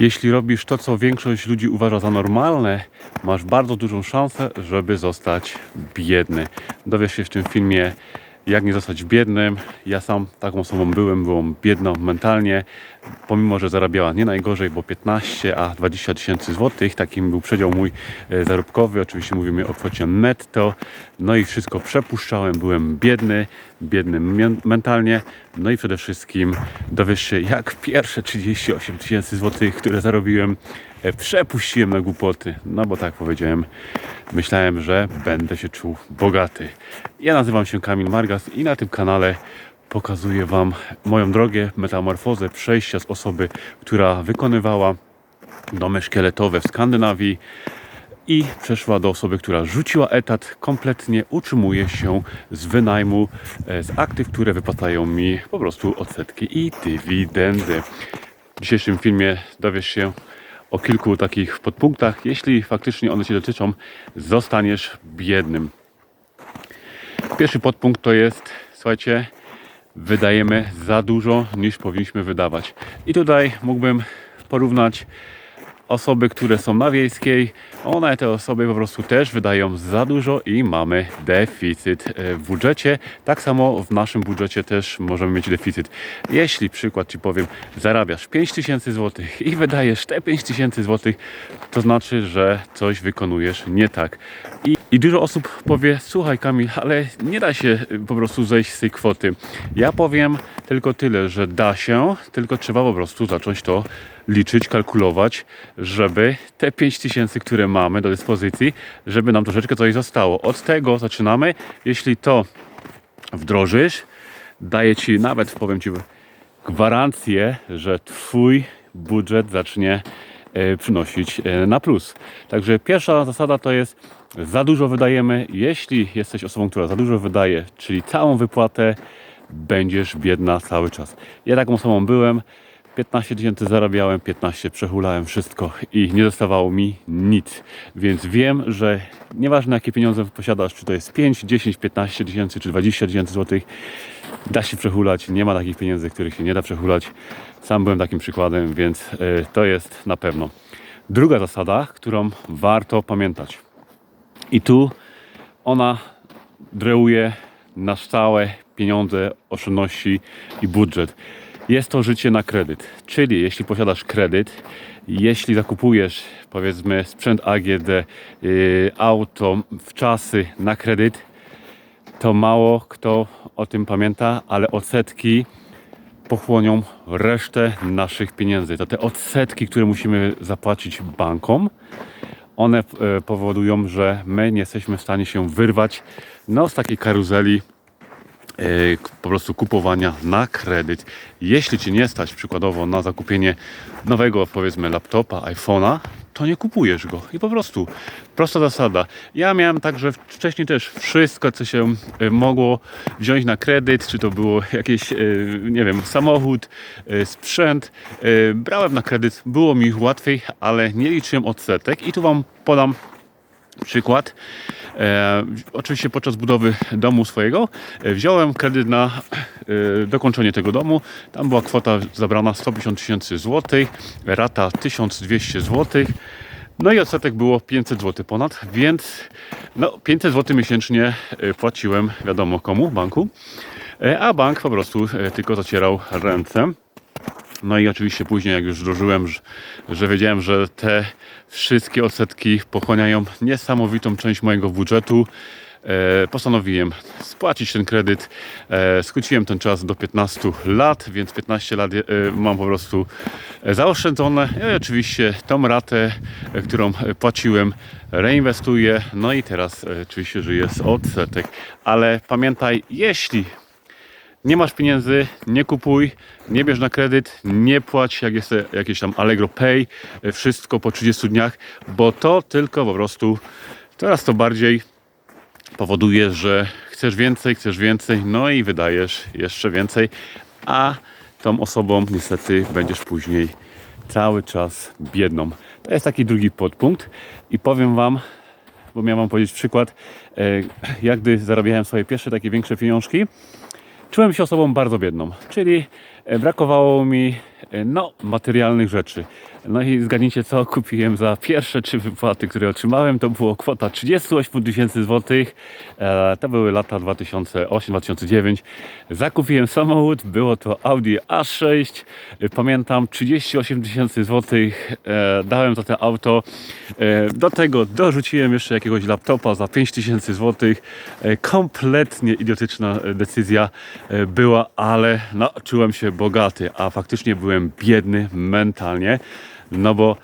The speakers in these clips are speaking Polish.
Jeśli robisz to, co większość ludzi uważa za normalne, masz bardzo dużą szansę, żeby zostać biedny. Dowiesz się w tym filmie, jak nie zostać biednym. Ja sam taką osobą byłem, byłam biedną mentalnie, pomimo, że zarabiała nie najgorzej, bo 15 a 20 tysięcy złotych, takim był przedział mój e, zarobkowy, oczywiście mówimy o kwocie netto, no i wszystko przepuszczałem, byłem biedny, biedny men- mentalnie, no i przede wszystkim dowiesz się, jak pierwsze 38 tysięcy złotych, które zarobiłem, przepuściłem na głupoty, no bo tak powiedziałem, myślałem, że będę się czuł bogaty. Ja nazywam się Kamil Margas i na tym kanale pokazuję Wam moją drogę, metamorfozę przejścia z osoby, która wykonywała domy szkieletowe w Skandynawii i przeszła do osoby, która rzuciła etat, kompletnie utrzymuje się z wynajmu, e, z aktyw, które wypłacają mi po prostu odsetki i dywidendy. W dzisiejszym filmie dowiesz się o kilku takich podpunktach. Jeśli faktycznie one Cię dotyczą, zostaniesz biednym. Pierwszy podpunkt to jest, słuchajcie, wydajemy za dużo niż powinniśmy wydawać. I tutaj mógłbym porównać osoby, które są na wiejskiej, one te osoby po prostu też wydają za dużo i mamy deficyt e, w budżecie. Tak samo w naszym budżecie też możemy mieć deficyt. Jeśli przykład Ci powiem, zarabiasz 5000 zł i wydajesz te 5000 zł, to znaczy, że coś wykonujesz nie tak. I, I dużo osób powie, słuchaj Kamil, ale nie da się y, po prostu zejść z tej kwoty. Ja powiem tylko tyle, że da się, tylko trzeba po prostu zacząć to liczyć, kalkulować, żeby te 5000, które mamy do dyspozycji, żeby nam troszeczkę coś zostało. Od tego zaczynamy. Jeśli to wdrożysz, daję Ci nawet, powiem Ci, gwarancję, że Twój budżet zacznie przynosić e, na plus. Także pierwsza zasada to jest za dużo wydajemy. Jeśli jesteś osobą, która za dużo wydaje, czyli całą wypłatę, będziesz biedna cały czas. Ja taką osobą byłem. 15 tysięcy zarabiałem, 15 przehulałem wszystko i nie zostawało mi nic. Więc wiem, że nieważne jakie pieniądze posiadasz, czy to jest 5, 10, 15 tysięcy, czy 20 tysięcy złotych, da się przehulać. Nie ma takich pieniędzy, których się nie da przehulać. Sam byłem takim przykładem, więc y, to jest na pewno. Druga zasada, którą warto pamiętać. I tu ona dreuje na stałe pieniądze, oszczędności i budżet. Jest to życie na kredyt, czyli jeśli posiadasz kredyt, jeśli zakupujesz powiedzmy sprzęt AGD, yy, auto w czasy na kredyt, to mało kto o tym pamięta, ale odsetki pochłonią resztę naszych pieniędzy. To te odsetki, które musimy zapłacić bankom, one e, powodują, że my nie jesteśmy w stanie się wyrwać no, z takiej karuzeli po prostu kupowania na kredyt. Jeśli Ci nie stać przykładowo na zakupienie nowego powiedzmy laptopa, iPhone'a, to nie kupujesz go. I po prostu prosta zasada. Ja miałem także wcześniej też wszystko, co się e, mogło wziąć na kredyt, czy to było jakieś, e, nie wiem, samochód, sprzęt. Brałem na kredyt, było mi łatwiej, ale nie liczyłem odsetek. I tu Wam podam przykład. E, oczywiście podczas budowy domu swojego e, wziąłem kredyt na e, dokończenie tego domu. Tam była kwota zabrana 150 tysięcy złotych, rata 1200 złotych. No i odsetek było 500 zł ponad, więc no, 500 zł miesięcznie e, płaciłem, wiadomo komu, banku, E, a bank po prostu tylko zacierał ręce. No i oczywiście później, jak już dożyłem, że, że wiedziałem, że te wszystkie odsetki pochłaniają niesamowitą część mojego budżetu, e, postanowiłem spłacić ten kredyt. E, skróciłem ten czas do 15 lat, więc 15 lat e, mam po prostu zaoszczędzone. I oczywiście tą ratę, którą płaciłem, reinwestuję. No i teraz oczywiście żyję z odsetek. Ale pamiętaj, jeśli nie masz pieniędzy, nie kupuj, nie bierz na kredyt, nie płać jak jest jakieś tam Allegro Pay, e, wszystko po 30 dniach, bo to tylko po prostu coraz to bardziej powoduje, że chcesz więcej, chcesz więcej, no i wydajesz jeszcze więcej, a tą osobą niestety będziesz później cały czas biedną. To jest taki drugi podpunkt i powiem Wam, bo miałem Wam powiedzieć przykład, e, jak gdy zarabiałem swoje pierwsze takie większe pieniążki, czułem się osobą bardzo biedną. Czyli brakowało mi e, no, materialnych rzeczy. No i zgadnijcie co kupiłem za pierwsze trzy wypłaty, które otrzymałem. To było kwota 38 tysięcy złotych. E, To były lata 2008-2009. Zakupiłem samochód, było to Audi A6. E, Pamiętam 38 tysięcy złotych e, dałem za to auto. E, Do tego dorzuciłem jeszcze jakiegoś laptopa za 5 tysięcy złotych. E, Kompletnie idiotyczna e, decyzja e, była, ale no, czułem się bogaty, a faktycznie byłem biedny mentalnie. No bo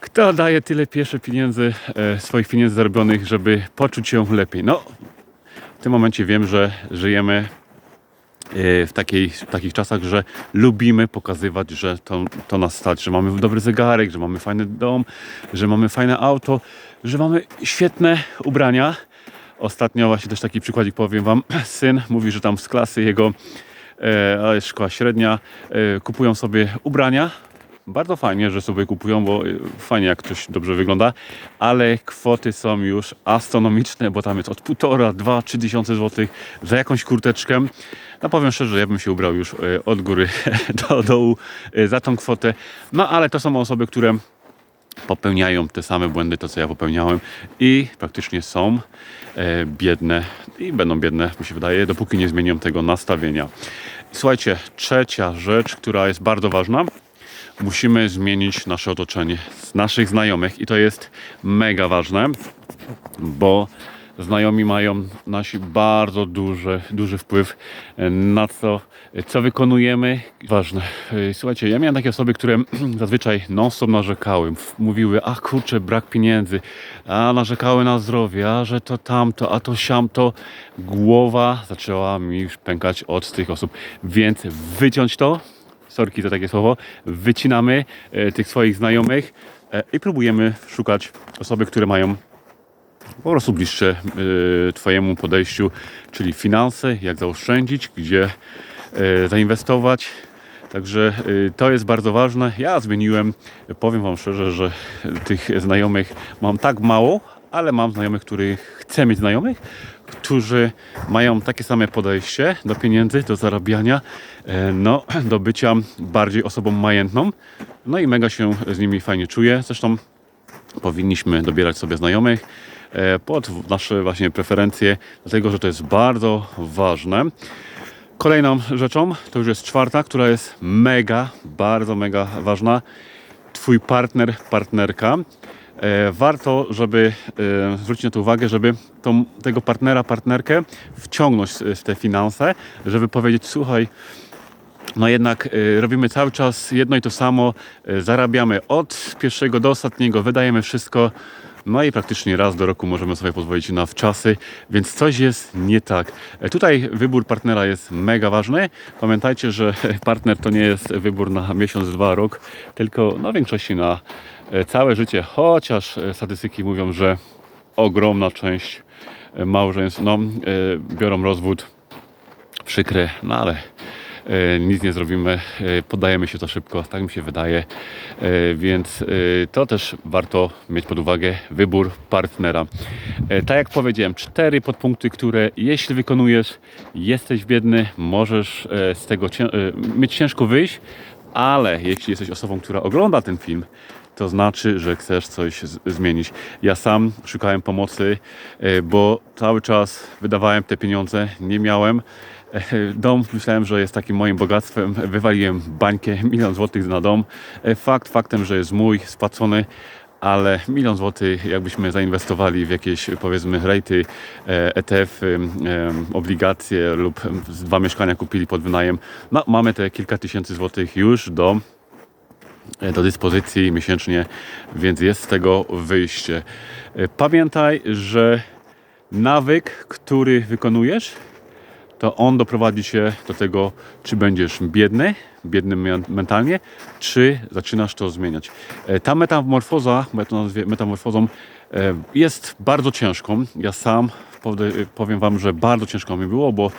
kto daje tyle pierwsze pieniędzy, e, swoich pieniędzy zarobionych, żeby poczuć się lepiej? No, w tym momencie wiem, że żyjemy e, w, takiej, w takich czasach, że lubimy pokazywać, że to, to nas stać, że mamy dobry zegarek, że mamy fajny dom, że mamy fajne auto, że mamy świetne ubrania. Ostatnio właśnie też taki przykładzik powiem Wam. Syn mówi, że tam z klasy jego, e, a jest szkoła średnia, e, kupują sobie ubrania. Bardzo fajnie, że sobie kupują, bo e, fajnie jak ktoś dobrze wygląda, ale kwoty są już astronomiczne, bo tam jest od półtora, dwa, trzy tysiące złotych za jakąś kurteczkę. No powiem szczerze, ja bym się ubrał już e, od góry do dołu za tą kwotę. No ale to są osoby, które popełniają te same błędy, to co ja popełniałem i praktycznie są e, biedne i będą biedne, mi się wydaje, dopóki nie zmienią tego nastawienia. Słuchajcie, trzecia rzecz, która jest bardzo ważna, musimy zmienić nasze otoczenie z naszych znajomych i to jest mega ważne, bo znajomi mają nasi bardzo duży, duży wpływ e, na to, co wykonujemy. Ważne. E, Słuchajcie, ja miałem takie osoby, które zazwyczaj non-stop narzekały. Mówiły, a kurczę, brak pieniędzy, a narzekały na zdrowie, a że to tamto, a to siamto. Głowa zaczęła mi już pękać od tych osób. Więc wyciąć to, sorki za takie słowo, wycinamy e, tych swoich znajomych i próbujemy szukać osoby, które mają po prostu bliższe y, Twojemu podejściu, czyli finanse, jak zaoszczędzić, gdzie y, zainwestować. Także y, to jest bardzo ważne. Ja zmieniłem, powiem Wam szczerze, że tych znajomych mam tak mało, ale mam znajomych, których chcę mieć znajomych, którzy mają takie same podejście do pieniędzy, do zarabiania, e, no, do bycia bardziej osobą majętną. No i mega się z nimi fajnie czuję. Zresztą powinniśmy dobierać sobie znajomych pod nasze właśnie preferencje, dlatego że to jest bardzo ważne. Kolejną rzeczą, to już jest czwarta, która jest mega, bardzo mega ważna. Twój partner, partnerka. E, warto, żeby e, zwrócić na to uwagę, żeby tą, tego partnera, partnerkę wciągnąć w te finanse, żeby powiedzieć, słuchaj, no jednak y, robimy cały czas jedno i to samo, y, zarabiamy od pierwszego do ostatniego, wydajemy wszystko, no i praktycznie raz do roku możemy sobie pozwolić na wczasy, więc coś jest nie tak. E, Tutaj wybór partnera jest mega ważny. Pamiętajcie, że partner to nie jest wybór na miesiąc, dwa, rok, tylko na większości na e, całe życie, chociaż e, statystyki mówią, że ogromna część małżeństw no, biorą rozwód przykre, no ale nic nie zrobimy, e, poddajemy się to szybko, tak mi się wydaje, e, więc e, to też warto mieć pod uwagę wybór partnera. E, tak jak powiedziałem, cztery podpunkty, które jeśli wykonujesz, jesteś biedny, możesz e, z tego e, mieć ciężko wyjść, ale jeśli jesteś osobą, która ogląda ten film, to znaczy, że chcesz coś zmienić. Ja sam szukałem pomocy, e, bo cały czas wydawałem te pieniądze, nie miałem. E, Dom myślałem, że jest takim moim bogactwem. Wywaliłem bańkę, milion złotych na dom. E, Fakt faktem, że jest mój, spłacony, ale milion złotych jakbyśmy zainwestowali w jakieś powiedzmy rejty, e, ETF, y, em, obligacje lub dwa mieszkania kupili pod wynajem, no mamy te kilka tysięcy złotych już do e, do dyspozycji miesięcznie, więc jest z tego wyjście. E, Pamiętaj, że nawyk, który wykonujesz, to on doprowadzi cię do tego, czy będziesz biedny, biedny men- mentalnie, czy zaczynasz to zmieniać. E, Ta metamorfoza, bo ja to nazwie metamorfozą, e, jest bardzo ciężką. Ja sam Powiem- Wam, że bardzo ciężko mi było, bo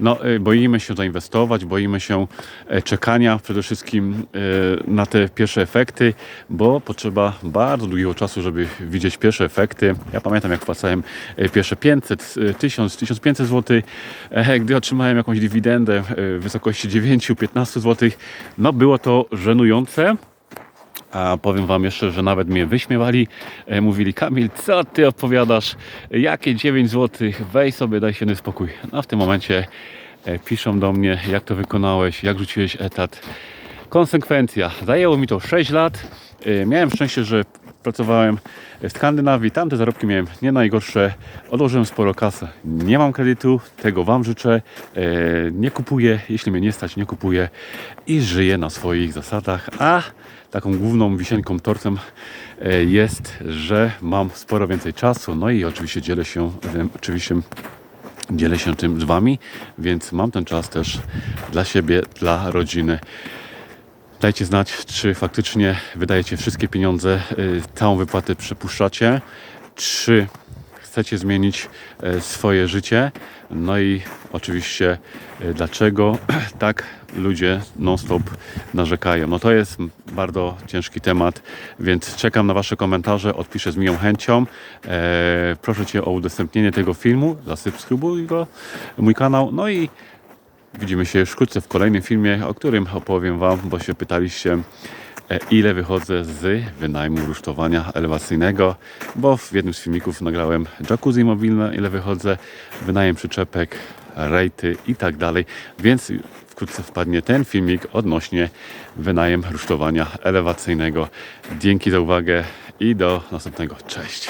no, y, boimy się zainwestować, boimy się e, czekania przede wszystkim e, na te pierwsze efekty, bo potrzeba bardzo długiego czasu, żeby widzieć pierwsze efekty. Ja pamiętam, jak wpłacałem e, pierwsze 500, e, 1000, 1500 zł, e, gdy otrzymałem jakąś dywidendę e, w wysokości 9-15 zł. No, było to żenujące. A powiem Wam jeszcze, że nawet mnie wyśmiewali. E, mówili, Kamil, co Ty opowiadasz? Jakie 9 zł? Weź sobie, daj się spokój. No w tym momencie e, piszą do mnie, jak to wykonałeś, jak rzuciłeś etat. Konsekwencja. Zajęło mi to 6 lat. E, miałem szczęście, że pracowałem w Skandynawii. Tam te zarobki miałem nie najgorsze. Odłożyłem sporo kasy. Nie mam kredytu. Tego Wam życzę. Nie kupuję. Jeśli mnie nie stać, nie kupuję. I żyję na swoich zasadach. A taką główną wisienką tortem e, jest, że mam sporo więcej czasu. No i oczywiście dzielę się, e, oczywiście dzielę się tym z Wami, więc mam ten czas też dla siebie, dla rodziny. Dajcie znać, czy faktycznie wydajecie wszystkie pieniądze, y, całą wypłatę przepuszczacie, czy chcecie zmienić e, swoje życie. No i oczywiście e, dlaczego tak ludzie non-stop narzekają. No to jest bardzo ciężki temat, więc czekam na Wasze komentarze, odpiszę z miłą chęcią. E, proszę Cię o udostępnienie tego filmu, zasubskrybuj go, mój kanał, no i Widzimy się już wkrótce w kolejnym filmie, o którym opowiem Wam, bo się pytaliście, e, ile wychodzę z wynajmu rusztowania elewacyjnego, bo w jednym z filmików nagrałem jacuzzi mobilne, ile wychodzę, wynajem przyczepek, rejty i tak dalej, więc wkrótce wpadnie ten filmik odnośnie wynajem rusztowania elewacyjnego. Dzięki za uwagę i do następnego. Cześć!